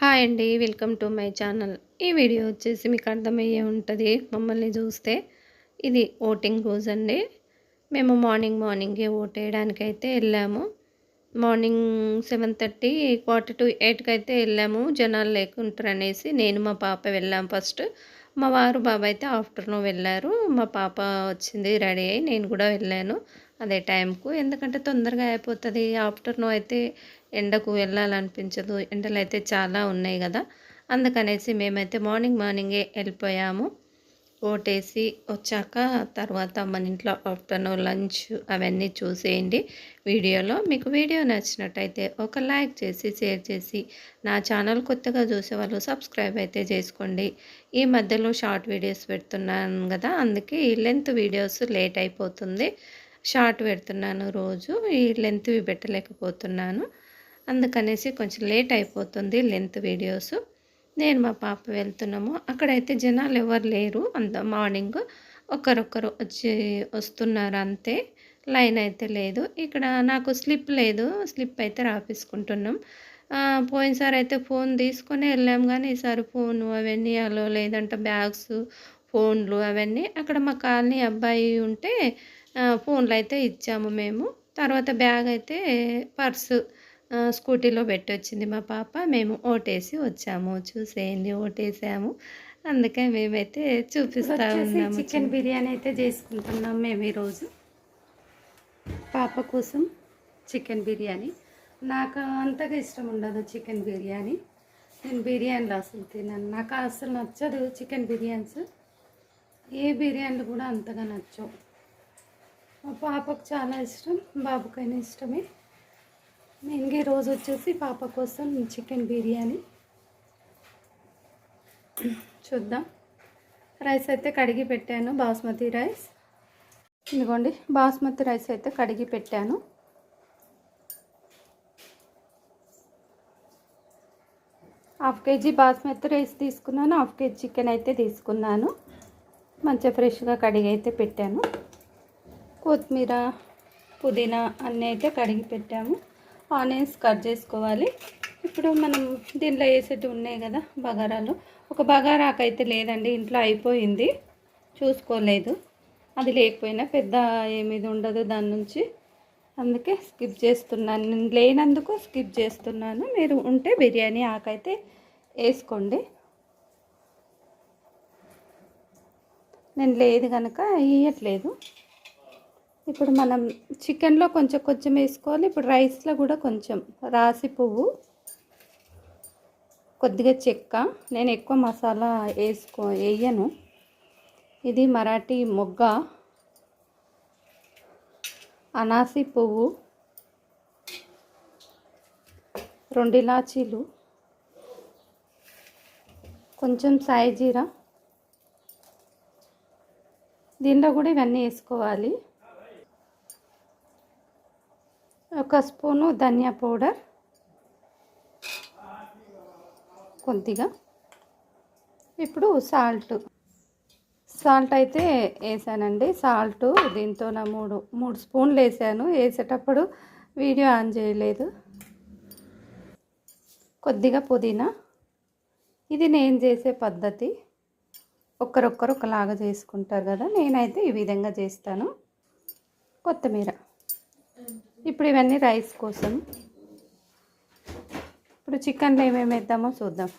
Hi అండి welcome to my channel. ఈ video వచ్చేసి మీకు అర్థమయ్యే ఉంటుంది మమ్మల్ని చూస్తే. ఇది ఓటింగ్ రోజు అండి. మేము మార్నింగ్ మార్నింగే ఓట్ అయితే వెళ్ళాము. Morning seven thirty quarter to ఎయిట్కి అయితే వెళ్ళాము. జనాలు లేకుంటారు అనేసి నేను మా పాప వెళ్ళాం ఫస్ట్. మా వారు బాబా అయితే ఆఫ్టర్నూన్ వెళ్ళారు. మా పాప వచ్చింది రెడీ అయ్యి నేను కూడా వెళ్ళాను అదే టైంకు. ఎందుకంటే తొందరగా అయిపోతుంది ఆఫ్టర్నూన్ అయితే ఎండకు వెళ్ళాలనిపించదు. ఎండలు అయితే చాలా ఉన్నాయి కదా. అందుకనేసి మేమైతే మార్నింగ్ మార్నింగే వెళ్ళిపోయాము. ఓటేసి వచ్చాక తర్వాత మన ఇంట్లో ఆఫ్టర్నూన్ లంచ్ అవన్నీ చూసేయండి వీడియోలో. మీకు వీడియో నచ్చినట్టయితే ఒక లైక్ చేసి షేర్ చేసి నా ఛానల్ కొత్తగా చూసేవాళ్ళు సబ్స్క్రైబ్ అయితే చేసుకోండి. ఈ మధ్యలో షార్ట్ వీడియోస్ పెడుతున్నాను కదా అందుకే ఈ లెంత్ వీడియోస్ లేట్ అయిపోతుంది. షార్ట్ పెడుతున్నాను రోజు ఈ లెంత్వి పెట్టలేకపోతున్నాను. అందుకనేసి కొంచెం లేట్ అయిపోతుంది లెంత్ వీడియోస్. నేను మా పాప వెళ్తున్నాము. అక్కడైతే జనాలు ఎవరు లేరు. అంత మార్నింగ్ ఒకరొకరు వచ్చి వస్తున్నారు అంతే. లైన్ అయితే లేదు. ఇక్కడ నాకు స్లిప్ లేదు. స్లిప్ అయితే రాపించుకుంటున్నాం పోయినసారి అయితే ఫోన్ తీసుకొని వెళ్ళాం కానీ ఈసారి ఫోన్ అవన్నీ అలో లేదంటే. బ్యాగ్స్ ఫోన్లు అవన్నీ. అక్కడ మా కాలనీ అబ్బాయి ఉంటే ఫోన్లు అయితే ఇచ్చాము మేము. తర్వాత బ్యాగ్ అయితే పర్సు స్కూటీలో పెట్టి వచ్చింది మా పాప. మేము ఓటేసి వచ్చాము. చూసేయండి ఓటేసాము. అందుకే మేమైతే చూపిస్తా ఉన్నాము చికెన్ బిర్యానీ అయితే చేసుకుంటున్నాం మేము ఈరోజు. పాప కోసం చికెన్ బిర్యానీ. నాకు అంతగా ఇష్టం ఉండదు చికెన్ బిర్యానీ. నేను బిర్యానీలు అసలు తిన్నాను నాకు అసలు నచ్చదు చికెన్ బిర్యానీస్. ఏ బిర్యానీలు కూడా అంతగా నచ్చవు. మా పాపకు చాలా ఇష్టం బాబుకైనా ఇష్టమే. నేను ఈరోజు వచ్చేసి పాప కోసం చికెన్ బిర్యానీ. చూద్దాం. రైస్ అయితే కడిగి పెట్టాను బాస్మతి రైస్. ఇదిగోండి బాస్మతి రైస్ అయితే కడిగి పెట్టాను. హాఫ్ కేజీ బాస్మతి రైస్ తీసుకున్నాను హాఫ్ కేజీ చికెన్ అయితే తీసుకున్నాను. మంచిగా ఫ్రెష్గా కడిగి అయితే పెట్టాను. కొత్తిమీర పుదీనా అన్నీ అయితే కడిగి పెట్టాము. ఆనియన్స్ కట్ చేసుకోవాలి. ఇప్పుడు మనం దీంట్లో వేసేటి ఉన్నాయి కదా బగారాలు. ఒక బగారాకు అయితే లేదండి ఇంట్లో అయిపోయింది. చూసుకోలేదు. అది లేకపోయినా పెద్ద ఏమీది ఉండదు దాని నుంచి. అందుకే స్కిప్ చేస్తున్నాను. నేను లేనందుకు స్కిప్ చేస్తున్నాను. మీరు ఉంటే బిర్యానీ ఆకైతే వేసుకోండి. నేను లేదు కనుక వేయట్లేదు. ఇప్పుడు మనం చికెన్లో కొంచెం కొంచెం వేసుకోవాలి. ఇప్పుడు రైస్లో కూడా కొంచెం రాసి పువ్వు కొద్దిగా చెక్క. నేను ఎక్కువ మసాలా వేసుకో వేయను. ఇది మరాఠీ మొగ్గ. అనాసి పువ్వు రెండు ఇలాచీలు కొంచెం సాయి జీరా. దీంట్లో కూడా ఇవన్నీ వేసుకోవాలి. ఒక స్పూను ధనియా పౌడర్. కొద్దిగా. ఇప్పుడు సాల్ట్. సాల్ట్ అయితే వేసానండి. సాల్ట్ దీంతో నా మూడు మూడు స్పూన్లు వేసాను. వేసేటప్పుడు వీడియో ఆన్ చేయలేదు. కొద్దిగా పుదీనా. ఇది నేను చేసే పద్ధతి. ఒకరొక్కరు ఒకలాగా చేసుకుంటారు కదా. నేనైతే ఈ విధంగా చేస్తాను. కొత్తిమీర. ఇప్పుడు ఇవన్నీ రైస్ కోసం. ఇప్పుడు చికెన్లో ఏమేమి వేద్దామో చూద్దాం.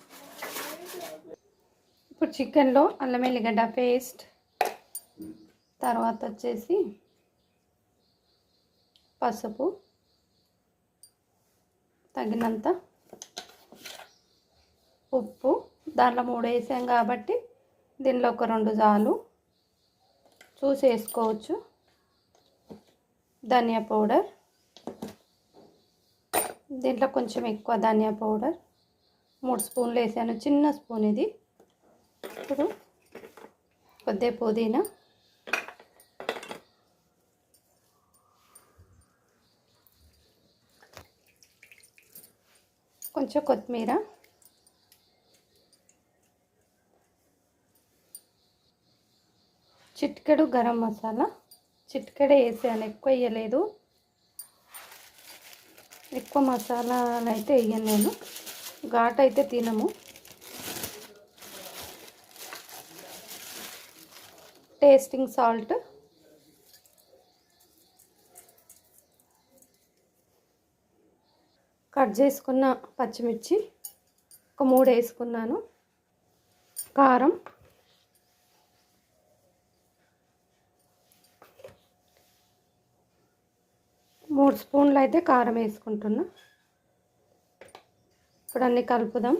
ఇప్పుడు చికెన్లో అల్లం ఎల్లిగడ్డ పేస్ట్. తర్వాత వచ్చేసి పసుపు. తగినంత ఉప్పు. దాంట్లో మూడు వేసాం కాబట్టి దీనిలో ఒక రెండు జాలు చూసి వేసుకోవచ్చు ధనియా పౌడర్. దీంట్లో కొంచెం ఎక్కువ ధనియా పౌడర్ మూడు స్పూన్లు వేసాను చిన్న స్పూన్ ఇది. ఇప్పుడు కొద్దిగా పుదీనా. కొంచెం కొత్తిమీర. చిట్కెడు గరం మసాలా. చిటికెడ వేసాను ఎక్కువ వేయలేదు. ఎక్కువ మసాలాలు అయితే వేయను నేను. ఘాట్ అయితే తినము. టేస్టింగ్ సాల్ట్ కట్ చేసుకున్న పచ్చిమిర్చి ఒక మూడు వేసుకున్నాను. కారం. మూడు స్పూన్లు అయితే కారం వేసుకుంటున్నా. ఇప్పుడు అన్నీ కలుపుదాం.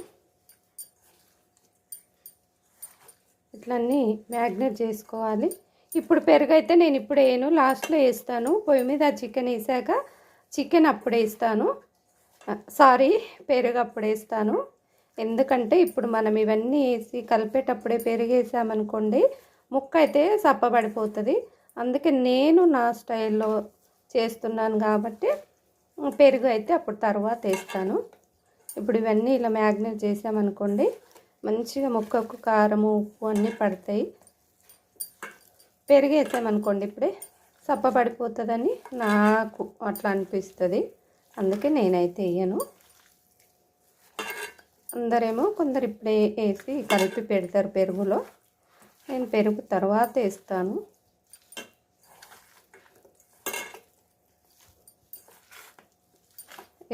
ఇట్లా అన్నీ మ్యాగ్నేట్ చేసుకోవాలి. ఇప్పుడు పెరుగు అయితే నేను ఇప్పుడు వేయను. లాస్ట్లో వేస్తాను. పొయ్యి మీద చికెన్ వేసాక చికెన్ అప్పుడు వేస్తాను. సారీ పెరుగు అప్పుడు వేస్తాను. ఎందుకంటే ఇప్పుడు మనం ఇవన్నీ వేసి కలిపేటప్పుడే పెరుగు వేసామనుకోండి ముక్క అయితే సప్పబడిపోతుంది. అందుకే నేను నా స్టైల్లో చేస్తున్నాను కాబట్టి పెరుగు అయితే అప్పుడు తర్వాత వేస్తాను. ఇప్పుడు ఇవన్నీ ఇలా మ్యాగ్నేట్ చేసామనుకోండి మంచిగా ముక్కకు కారము ఉప్పు అన్నీ పడతాయి. పెరుగు వేసామనుకోండి ఇప్పుడే సప్పబడిపోతుందని నాకు అట్లా అనిపిస్తుంది. అందుకే నేనైతే వేయను. అందరేమో కొందరు ఇప్పుడే వేసి కలిపి పెడతారు పెరుగులో. నేను పెరుగు తర్వాత వేస్తాను.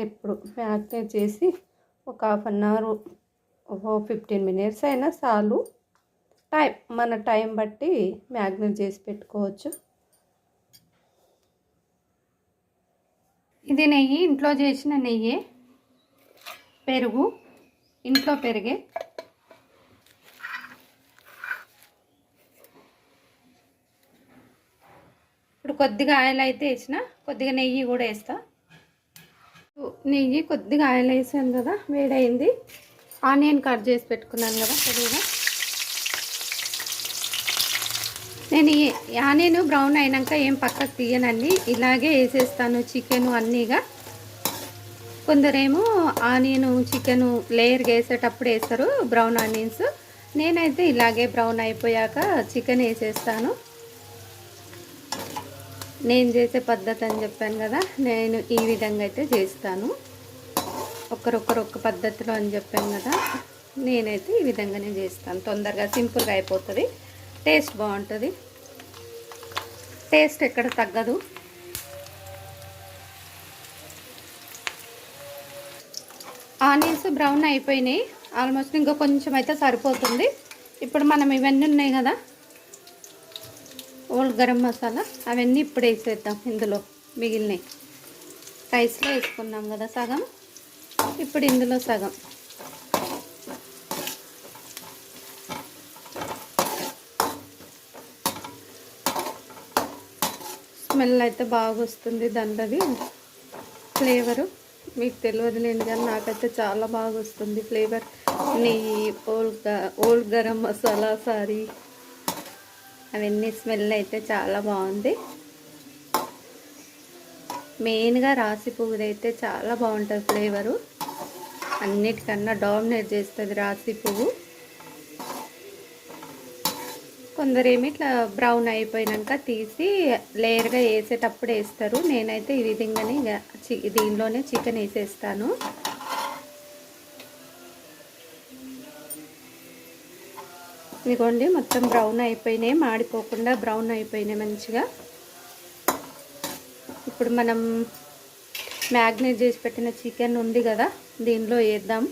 ఎప్పుడు మ్యాగ్నేట్ చేసి ఒక half an hour fifteen minutes అయినా చాలు. టైం మన టైం బట్టి మ్యాగ్నేట్ చేసి పెట్టుకోవచ్చు. ఇది నెయ్యి ఇంట్లో చేసిన నెయ్యి. పెరుగు ఇంట్లో పెరిగే. ఇప్పుడు కొద్దిగా ఆయిల్ అయితే వేసిన కొద్దిగా నెయ్యి కూడా వేస్తా. నెయ్యి కొద్దిగా ఆయిల్ వేసాను కదా వేడైంది. ఆనియన్ కట్ చేసి పెట్టుకున్నాను కదా కొద్దిగా. నేను ఆనియన్ బ్రౌన్ అయినాక ఏం పక్కకు తీయనండి ఇలాగే వేసేస్తాను చికెన్ అన్నీగా. కొందరేమో ఆనియన్ చికెన్ లేయర్గా వేసేటప్పుడు వేస్తారు బ్రౌన్ ఆనియన్స్. నేనైతే ఇలాగే బ్రౌన్ అయిపోయాక చికెన్ వేసేస్తాను. నేను చేసే పద్ధతి అని చెప్పాను కదా నేను ఈ విధంగా అయితే చేస్తాను. ఒకరొకరు ఒక్క పద్ధతిలో అని చెప్పాను కదా నేనైతే ఈ విధంగానే చేస్తాను. తొందరగా సింపుల్గా అయిపోతుంది. టేస్ట్ బాగుంటుంది. టేస్ట్ ఎక్కడ తగ్గదు. ఆనియన్స్ బ్రౌన్ అయిపోయినాయి. ఆల్మోస్ట్ ఇంకా కొంచెం అయితే సరిపోతుంది. ఇప్పుడు మనం ఇవన్నీ ఉన్నాయి కదా ఓల్డ్ గరం మసాలా అవన్నీ ఇప్పుడు వేసేద్దాం ఇందులో మిగిలినవి. రైస్లో వేసుకున్నాం కదా సగం ఇప్పుడు ఇందులో సగం. స్మెల్ అయితే బాగా వస్తుంది దండది ఫ్లేవరు మీకు తెలియదు లేని కానీ నాకైతే చాలా బాగా వస్తుంది ఫ్లేవర్. నెయ్యి old old garam masala sorry. అవన్నీ స్మెల్ అయితే చాలా బాగుంది. మెయిన్గా రాసి పువ్వుది అయితే చాలా బాగుంటుంది ఫ్లేవరు. అన్నిటికన్నా డామినేట్ చేస్తుంది రాసి పువ్వు. కొందరేమి ఇట్లా బ్రౌన్ అయిపోయినాక తీసి లేయర్గా వేసేటప్పుడు వేస్తారు. నేనైతే ఈ విధంగానే చి- దీనిలోనే చికెన్ వేసేస్తాను. ఇదిగోండి మొత్తం బ్రౌన్ అయిపోయినాయి మాడిపోకుండా బ్రౌన్ అయిపోయినాయి మంచిగా. ఇప్పుడు మనం మ్యాగ్నేట్ చేసి పెట్టిన చికెన్ ఉంది కదా దీనిలో వేద్దాం.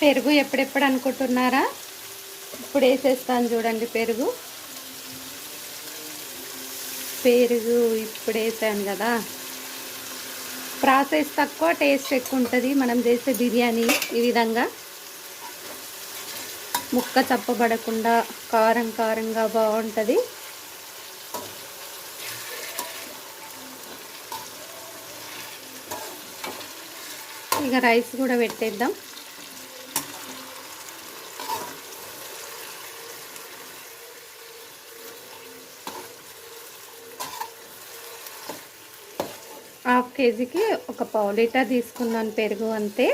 పెరుగు ఎప్పుడెప్పుడు అనుకుంటున్నారా? ఇప్పుడు వేసేస్తాను చూడండి పెరుగు. పెరుగు ఇప్పుడు వేసాను కదా. ప్రాసెస్ తక్కువ టేస్ట్ ఎక్కువ ఉంటుంది. మనం చేసే బిర్యానీ ఈ విధంగా. ముక్క చప్పబడకుండా కారం కారంగా బాగుంటుంది. ఇక రైస్ కూడా పెట్టేద్దాం హాఫ్ కేజీకి ఒక పావు లీటర్ తీసుకున్నాను పెరుగు అంతే.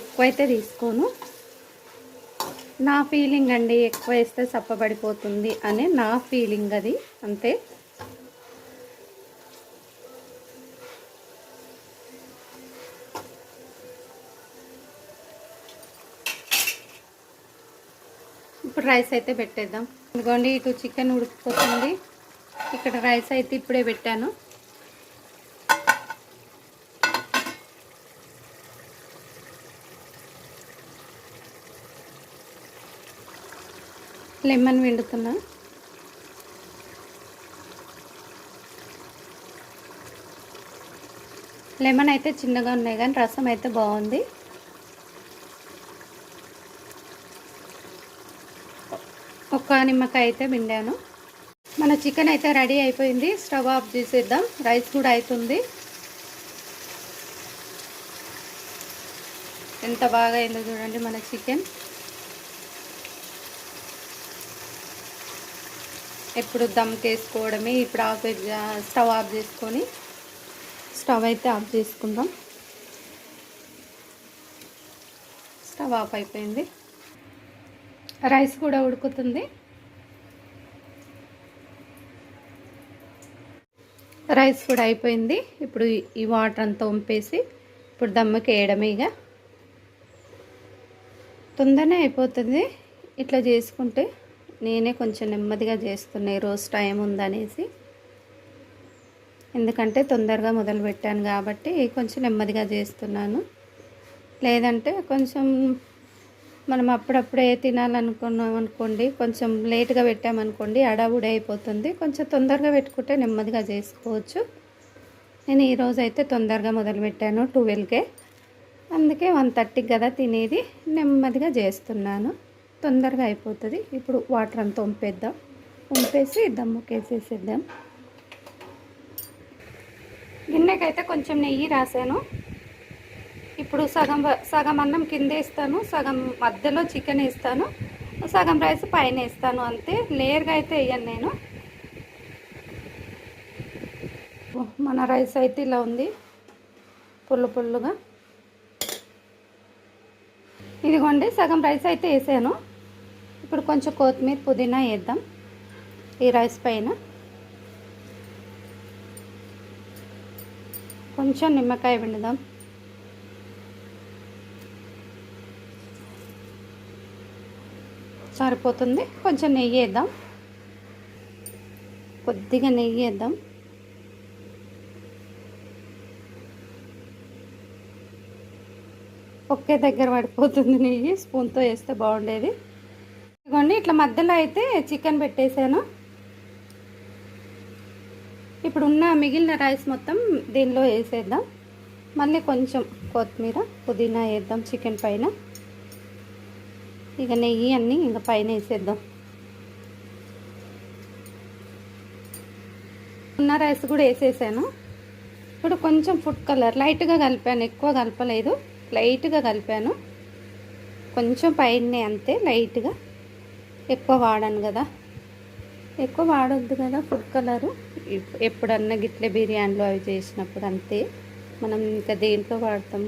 ఎక్కువైతే తీసుకోను. నా ఫీలింగ్ అండి ఎక్కువ వేస్తే చప్పబడిపోతుంది అని నా ఫీలింగ్ అది అంతే. ఇప్పుడు రైస్ అయితే పెట్టేద్దాం. ఇదిగోండి ఇటు చికెన్ ఉడికిపోతుంది. ఇక్కడ రైస్ అయితే ఇప్పుడే పెట్టాను. లెమన్ వండుతున్నా లెమన్ అయితే చిన్నగా ఉన్నాయి కానీ రసం అయితే బాగుంది. ఒక్క నిమ్మకాయ అయితే పిండాను. మన చికెన్ అయితే రెడీ అయిపోయింది. స్టవ్ ఆఫ్ చేసేద్దాం. రైస్ కూడా అవుతుంది ఎంత బాగా అయిందో చూడండి మన చికెన్. ఎప్పుడు దమ్కేసుకోవడమే ఇప్పుడు ఆఫ్ స్టవ్ ఆఫ్ చేసుకొని స్టవ్ అయితే ఆఫ్ చేసుకుందాం. స్టవ్ ఆఫ్ అయిపోయింది. రైస్ కూడా ఉడుకుతుంది. రైస్ కూడా అయిపోయింది. ఇప్పుడు ఈ వాటర్ అంతా వంపేసి ఇప్పుడు దమ్మకి వేయడమే ఇక. తొందరనే అయిపోతుంది. ఇట్లా చేసుకుంటే నేనే కొంచెం నెమ్మదిగా చేస్తున్నా రోజు టైం ఉందనేసి. ఎందుకంటే తొందరగా మొదలు పెట్టాను కాబట్టి కొంచెం నెమ్మదిగా చేస్తున్నాను. లేదంటే కొంచెం మనం అప్పుడప్పుడే తినాలనుకున్నాం అనుకోండి కొంచెం లేట్గా పెట్టామనుకోండి అడావుడి అయిపోతుంది. కొంచెం తొందరగా పెట్టుకుంటే నెమ్మదిగా చేసుకోవచ్చు. నేను ఈరోజు అయితే తొందరగా మొదలుపెట్టాను ట్వెల్వ్కే. అందుకే వన్ థర్టీకి కదా తినేది నెమ్మదిగా చేస్తున్నాను. తొందరగా అయిపోతుంది. ఇప్పుడు వాటర్ అంతా వంపేద్దాం వంపేసి దమ్ముకేసేసేద్దాం గిన్నెకైతే కొంచెం నెయ్యి రాశాను ఇప్పుడు సగం సగం అన్నం కింద వేస్తాను సగం మధ్యలో చికెన్ వేస్తాను. సగం రైస్ పైన వేస్తాను అంతే. లేయర్గా అయితే వేయను నేను. మన రైస్ అయితే ఇలా ఉంది. పుల్ల పుల్లుగా. ఇదిగోండి సగం రైస్ అయితే వేసాను. ఇప్పుడు కొంచెం కొత్తిమీర పుదీనా వేద్దాం. ఈ రైస్ పైన. కొంచెం నిమ్మకాయ పిండుదాం. సరిపోతుంది. కొంచెం నెయ్యి వేద్దాం. కొద్దిగా నెయ్యి వేద్దాం. ఒకే దగ్గర పడిపోతుంది నెయ్యి. స్పూన్తో వేస్తే బాగుండేది. ఇదిగోండి ఇట్లా మధ్యలో అయితే చికెన్ పెట్టేశాను. ఇప్పుడు ఉన్న మిగిలిన రైస్ మొత్తం దీనిలో వేసేద్దాం. మళ్ళీ కొంచెం కొత్తిమీర పుదీనా వేద్దాం చికెన్ పైన. ఇక నెయ్యి అన్నీ ఇంకా పైన వేసేద్దాం. ఉన్న రైస్ కూడా వేసేసాను. ఇప్పుడు కొంచెం ఫుడ్ కలర్ లైట్గా కలిపాను ఎక్కువ కలపలేదు లైట్గా కలిపాను. కొంచెం పైన అంతే లైట్గా. ఎక్కువ వాడాను కదా. ఎక్కువ వాడొద్దు కదా ఫుడ్ కలరు. ఎప్పుడన్నా గిట్లే బిర్యానీలో అవి చేసినప్పుడు అంతే. మనం ఇంకా దేంట్లో వాడతాం?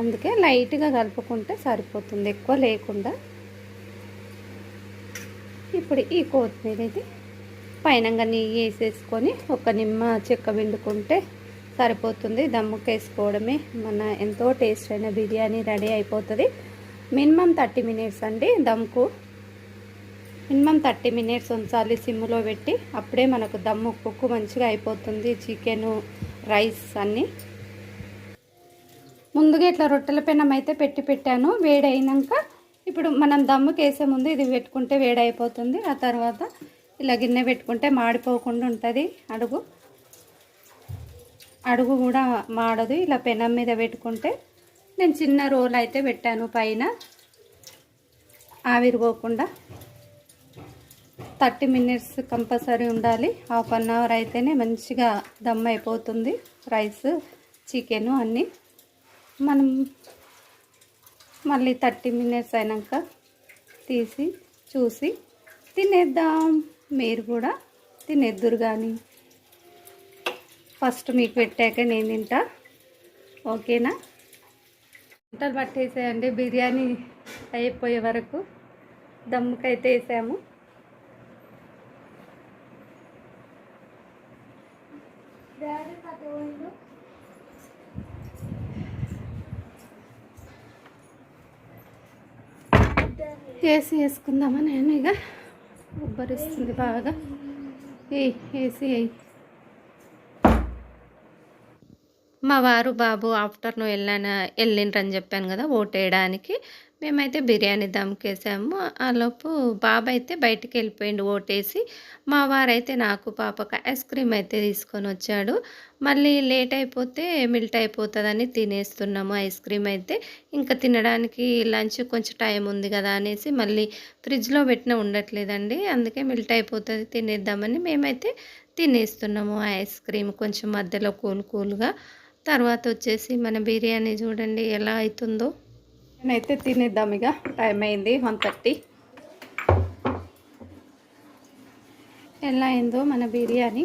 అందుకే లైట్గా కలుపుకుంటే సరిపోతుంది ఎక్కువ లేకుండా. ఇప్పుడు ఈ కొత్తిమీర ఇది పైనంగా నెయ్యి వేసేసుకొని ఒక నిమ్మ చెక్క పిండుకుంటే సరిపోతుంది. దమ్ముకు వేసుకోవడమే మన ఎంతో టేస్ట్ అయిన బిర్యానీ రెడీ అయిపోతుంది. మినిమం థర్టీ మినిట్స్ అండి దమ్కు మినిమం థర్టీ మినిట్స్ ఉంచాలి సిమ్లో పెట్టి. అప్పుడే మనకు దమ్ము కుక్కు మంచిగా అయిపోతుంది చికెను రైస్ అన్నీ. ముందుగా ఇట్లా రొట్టెల పెనం అయితే పెట్టి పెట్టాను. వేడి అయినాక ఇప్పుడు మనం దమ్ముకి వేసే ముందు ఇది పెట్టుకుంటే వేడి అయిపోతుంది ఆ తర్వాత ఇలా గిన్నె పెట్టుకుంటే మాడిపోకుండా ఉంటుంది. అడుగు. అడుగు కూడా మాడదు. ఇలా పెనం మీద పెట్టుకుంటే నేను చిన్న రోల్ అయితే పెట్టాను పైన. ఆవిరిపోకుండా థర్టీ మినిట్స్ కంపల్సరీ ఉండాలి. హాఫ్ అన్ అవర్ అయితేనే మంచిగా దమ్ అయిపోతుంది. రైస్ చికెను అన్నీ. మనం మళ్ళీ థర్టీ మినిట్స్ అయినాక తీసి చూసి తినేద్దాం. మీరు కూడా తినేద్దురు కానీ ఫస్ట్ మీకు పెట్టాక నేను తింటా. ఓకేనా? వంటలు పట్టేసేయండి. బిర్యానీ అయిపోయే వరకు దమ్ముకైతే వేసాము. ఏసీ వేసుకుందామని నేను ఇక ఉబ్బరిస్తుంది బాగా. ఏయ్ ఏసీ వేయి. మా వారు బాబు ఆఫ్టర్నూన్ వెళ్ళాను? వెళ్ళిండ్రని చెప్పాను కదా ఓటేయడానికి. మేమైతే బిర్యానీ దమ్కేసాము ఆలోపు బాబు అయితే బయటికి వెళ్ళిపోయిండు ఓటేసి. మా వారైతే నాకు పాపకు ఐస్ క్రీమ్ అయితే తీసుకొని వచ్చాడు. మళ్ళీ లేట్ అయిపోతే మిల్ట్ అయిపోతుందని తినేస్తున్నాము ఐస్ క్రీమ్ అయితే. ఇంకా తినడానికి లంచ్ కొంచెం టైం ఉంది కదా అనేసి మళ్ళీ ఫ్రిడ్జ్లో పెట్టిన ఉండట్లేదండి. అందుకే మిల్ట్ అయిపోతుంది తినేద్దామని మేమైతే తినేస్తున్నాము ఐస్ క్రీమ్ కొంచెం మధ్యలో కూల్ కూల్గా. తర్వాత వచ్చేసి మన బిర్యానీ చూడండి ఎలా అవుతుందో నేనైతే తినేద్దాం ఇక టైం అయింది వన్ థర్టీ. ఎలా అయిందో మన బిర్యానీ.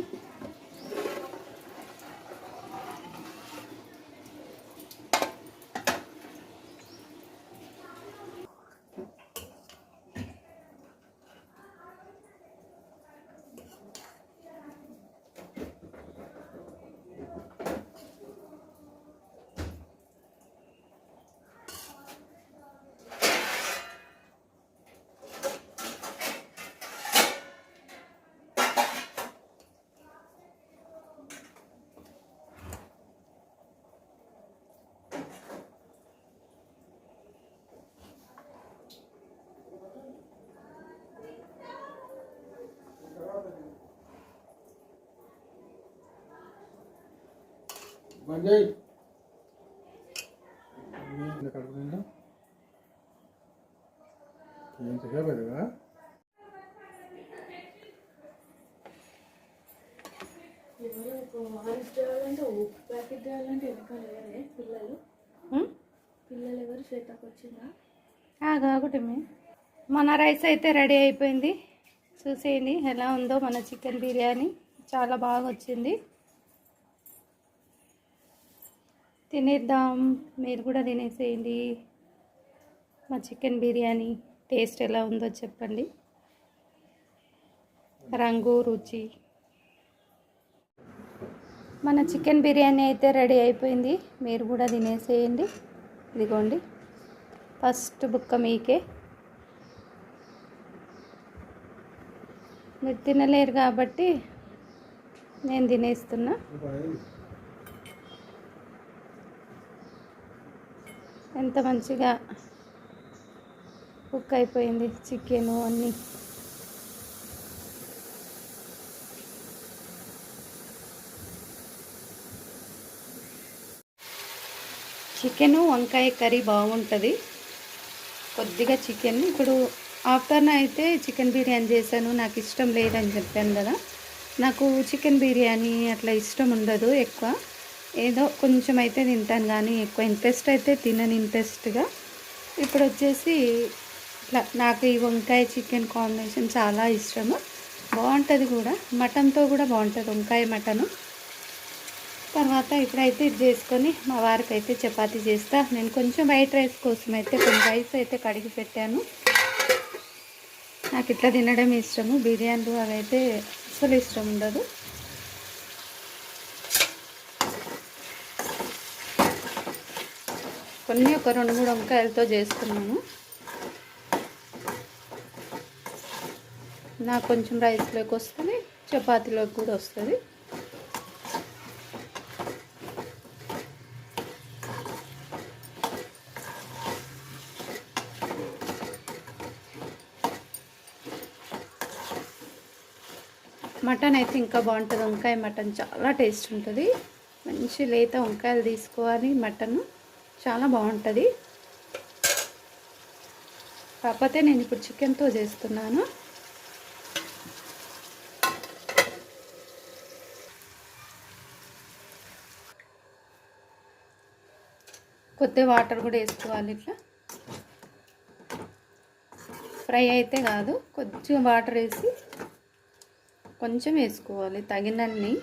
ఎంతసేపు కదా కాకటమే మన రైస్ అయితే రెడీ అయిపోయింది. చూసేయండి ఎలా ఉందో మన చికెన్ బిర్యానీ. చాలా బాగా వచ్చింది. తినేద్దాం. మీరు కూడా తినేసేయండి. మా చికెన్ బిర్యానీ టేస్ట్ ఎలా ఉందో చెప్పండి. రంగు రుచి. మన చికెన్ బిర్యానీ అయితే రెడీ అయిపోయింది. మీరు కూడా తినేసేయండి. ఇదిగోండి. ఫస్ట్ బుక్క మీకే. మీరు తినలేరు కాబట్టి నేను తినేస్తున్నా. ఎంత మంచిగా కుక్ అయిపోయింది చికెను అన్నీ. చికెను వంకాయ కర్రీ బాగుంటుంది. కొద్దిగా చికెన్. ఇప్పుడు ఆఫ్టర్నూన్ అయితే చికెన్ బిర్యానీ చేశాను. నాకు ఇష్టం లేదని చెప్పాను కదా. నాకు చికెన్ బిర్యానీ అట్లా ఇష్టం ఉండదు ఎక్కువ. ఏదో కొంచెం అయితే తింటాను కానీ ఎక్కువ ఇంట్రెస్ట్ అయితే తినని ఇంట్రెస్ట్గా. ఇప్పుడు వచ్చేసి ఇట్లా నాకు ఈ వంకాయ చికెన్ కాంబినేషన్ చాలా ఇష్టము. బాగుంటుంది కూడా. మటన్తో కూడా బాగుంటుంది వంకాయ మటను. తర్వాత ఇప్పుడైతే ఇది చేసుకొని మా వారికి అయితే చపాతి చేస్తా. నేను కొంచెం వైట్ రైస్ కోసం అయితే కొన్ని రైస్ అయితే కడిగి పెట్టాను. నాకు ఇట్లా తినడం ఇష్టము. బిర్యానీలు అవి అయితే అసలు ఇష్టం ఉండదు. కొన్ని ఒక రెండు మూడు వంకాయలతో చేస్తున్నాను నాకు కొంచెం రైస్లోకి వస్తుంది చపాతీలోకి కూడా వస్తుంది. మటన్ అయితే ఇంకా బాగుంటుంది. వంకాయ మటన్ చాలా టేస్ట్ ఉంటుంది. మంచి లేత వంకాయలు తీసుకోవాలి మటన్. చాలా బాగుంటుంది. కాకపోతే నేను ఇప్పుడు చికెన్తో చేస్తున్నాను. కొద్ది వాటర్ కూడా వేసుకోవాలి ఇట్లా. ఫ్రై అయితే కాదు కొంచెం వాటర్ వేసి కొంచెం వేసుకోవాలి తగినన్ని.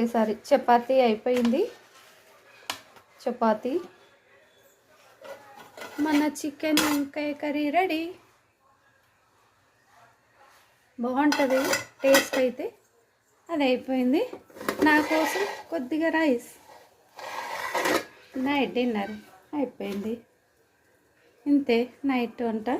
ఒకేసారి చపాతీ అయిపోయింది. చపాతీ. మన చికెన్ వంకాయ కర్రీ రెడీ. బాగుంటుంది టేస్ట్ అయితే. అది అయిపోయింది. నా కోసం కొద్దిగా రైస్. నైట్ డిన్నర్ అయిపోయింది. ఇంతే నైట్ వంట.